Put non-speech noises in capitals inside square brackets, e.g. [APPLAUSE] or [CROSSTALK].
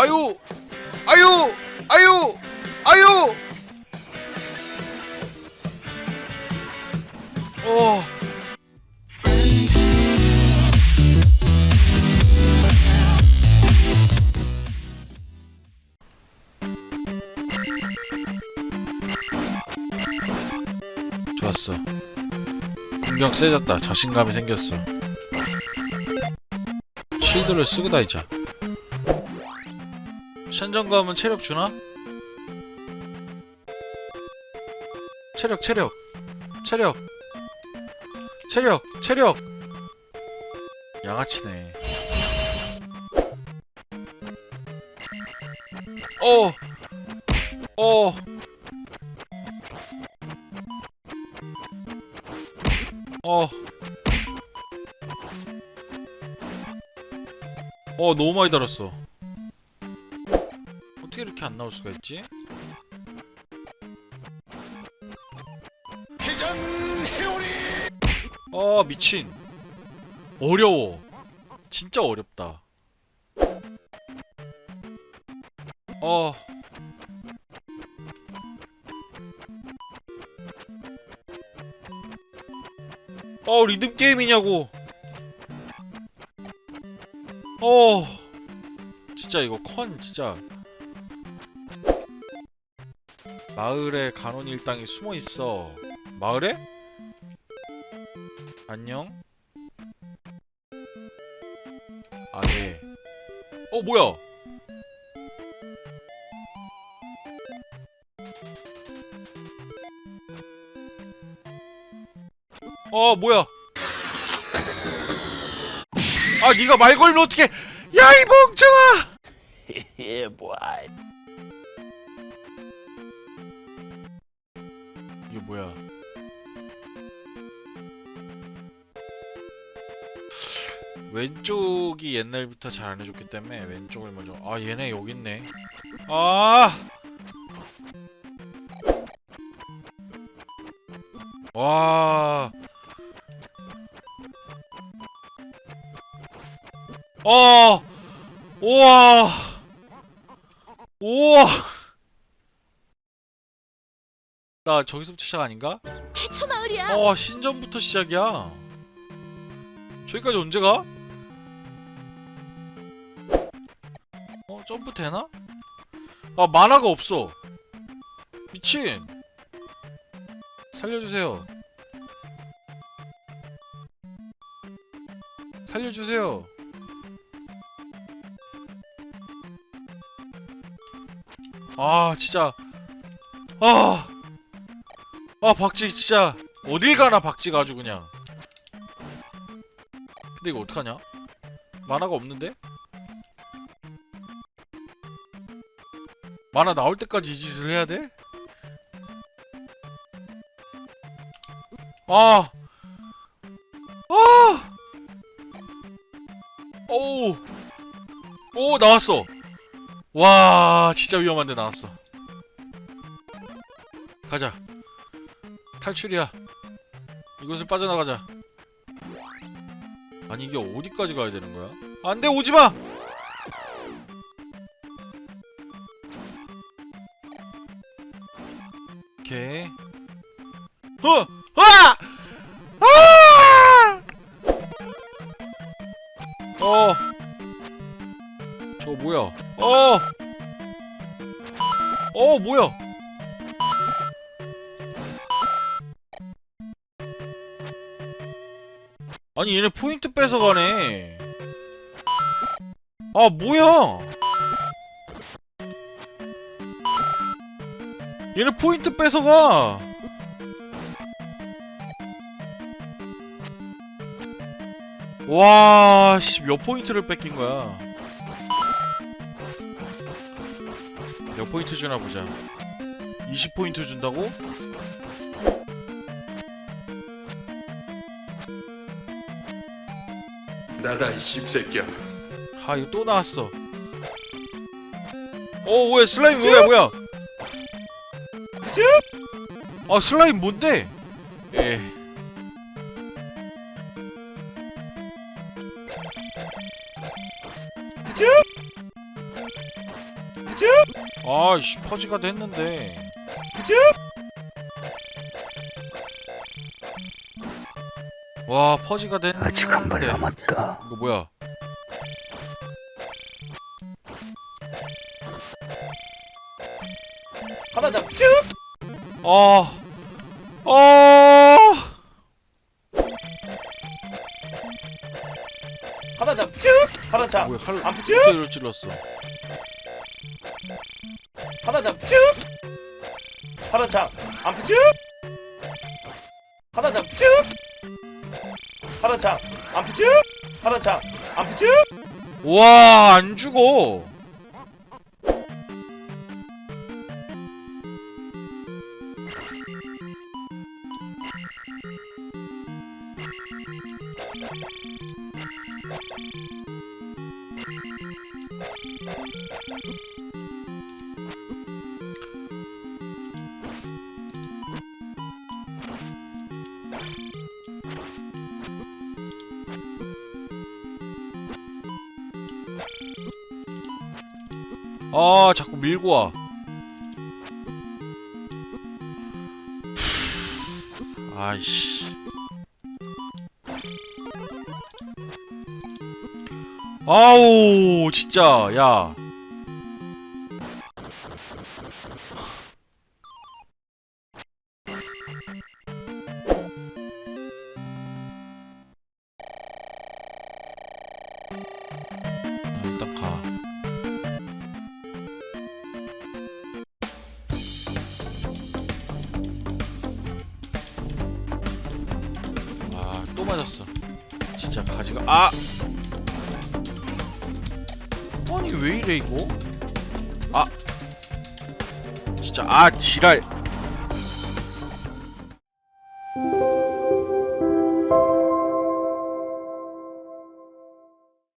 아유 아유 아유 아유. 어. 좋았어. 공격 세졌다. 자신감이 생겼어. 쉴드를 쓰고 다니자 쉔정감은 체력 주나? 체력 체력 체력 체력 체력 양아치네 어 어. 어. 어, 너무 많이 달았어. 이렇게 안 나올 수가 있지? 아, 미친. 어려워. 진짜 어렵다. 어. 어, 리듬 게임이냐고. 어. 진짜 이거 컨 진짜. 마을에 간원 일당이 숨어 있어. 마을에? 안녕? 아, 네. 어, 뭐야? 어, 뭐야? 아, 네가 말 걸면 어떡해? 야, 이 멍청아! [LAUGHS] boy 이 뭐야? 왼쪽이 옛날부터 잘 안 해줬기 때문에 왼쪽을 먼저 아 얘네 여기 있네 아! 와 어! 우와! 우와! 나 저기서부터 시작 아닌가? 태초 마을이야. 어 신전부터 시작이야 저기까지 언제 가? 어 점프 되나? 아 만화가 없어 미친 살려주세요 살려주세요 아 진짜 아 아 박쥐 진짜 어딜 가나 박쥐가 아주 그냥 근데 이거 어떡하냐? 만화가 없는데? 만화 나올 때까지 이 짓을 해야 돼? 아! 아! 오우! 오, 나왔어! 와, 진짜 위험한데 나왔어. 가자. 탈출이야. 이곳을 빠져나가자. 아니 이게 어디까지 가야 되는 거야? 안돼 오지 마! 오케이. 어! 아! 아! 어. 저거 뭐야? 어! 어, 뭐야? 아니 얘네 포인트 뺏어가네 아 뭐야 얘네 포인트 뺏어가 와, 씨, 몇 포인트를 뺏긴 거야? 몇 포인트 주나 보자. 20포인트 준다고? 나다 이 씹새끼야. 아 이거 또 나왔어. 어 뭐야 슬라임 뭐야 뭐야? 아 슬라임 뭔데? 예. 아이씨 퍼지가 됐는데 와 퍼지가 됐는데 아직 한 발 남았다. 이거 뭐야 하나 잡. 아 아, 하나 잡. 하나 잡. 뭐야 칼로 안 붙여? 찔렀어 하나 잡. 하나 잡. 안 붙여? 하나 잡. 잡. 안 붙여? 잡. 안 붙여? 와, 안 죽어. 아, 자꾸 밀고 와. 아이씨. 아우, 진짜, 야. 맞았어. 진짜 가지가 아! 아니 왜 이래 이거? 아! 진짜 아 지랄.